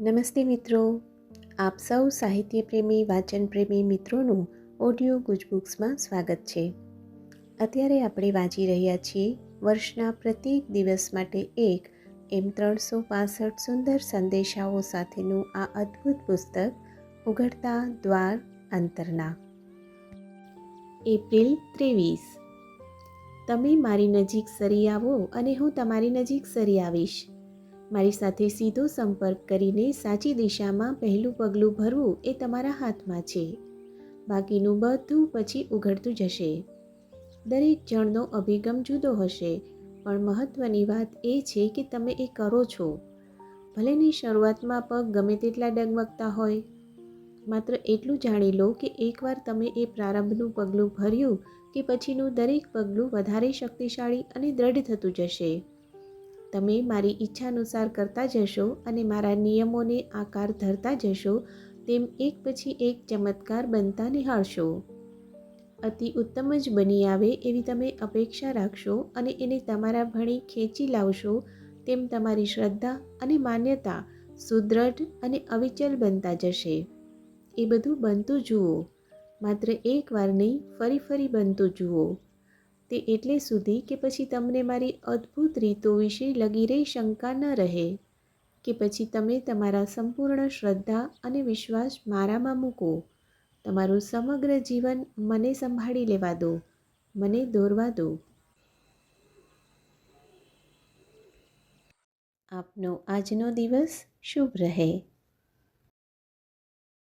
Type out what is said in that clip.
નમસ્તે મિત્રો. આપ સૌ સાહિત્ય પ્રેમી વાચન પ્રેમી મિત્રોનું ઓડિયો ગુજબુક્સમાં સ્વાગત છે. અત્યારે આપણે વાંચી રહ્યા છીએ વર્ષના પ્રત્યેક દિવસ માટે એક એમ ત્રણસો પાસઠ સુંદર સંદેશાઓ સાથેનું આ અદ્ભુત પુસ્તક, ઉઘડતા દ્વાર અંતરના. એપ્રિલ ત્રેવીસ. તમે મારી નજીક સરી આવો અને હું તમારી નજીક સરી આવીશ. મારી સાથે સીધો સંપર્ક કરીને સાચી દિશામાં પહેલું પગલું ભરવું એ તમારા હાથમાં છે. બાકીનું બધું પછી ઉઘડતું જશે. દરેક જણનો અભિગમ જુદો હશે, પણ મહત્ત્વની વાત એ છે કે તમે એ કરો છો. ભલેની શરૂઆતમાં પગ ગમે તેટલા ડગમગતા હોય. માત્ર એટલું જાણી લો કે એકવાર તમે એ પ્રારંભનું પગલું ભર્યું કે પછીનું દરેક પગલું વધારે શક્તિશાળી અને દ્રઢ થતું જશે. તમે મારી ઈચ્છાનુસાર કરતા જશો અને મારા નિયમોને આકાર ધરતા જશો, તેમ એક પછી એક ચમત્કાર બનતા નિહાળશો. અતિ ઉત્તમ જ બની આવે એવી તમે અપેક્ષા રાખશો અને એને તમારા ભણી ખેંચી લાવશો, તેમ તમારી શ્રદ્ધા અને માન્યતા સુદૃઢ અને અવિચલ બનતા જશે. એ બધું બનતું જુઓ. માત્ર એકવાર નહીં, ફરી ફરી બનતું જુઓ. તે એટલે સુધી કે પછી તમને મારી અદ્ભુત રીતો વિશે લગીરે શંકા ન રહે, કે પછી તમે તમારા સંપૂર્ણ શ્રદ્ધા અને વિશ્વાસ મારામાં મૂકો. તમારું સમગ્ર જીવન મને સંભાળી લેવા દો, મને દોરવા દો. આપનો આજનો દિવસ શુભ રહે.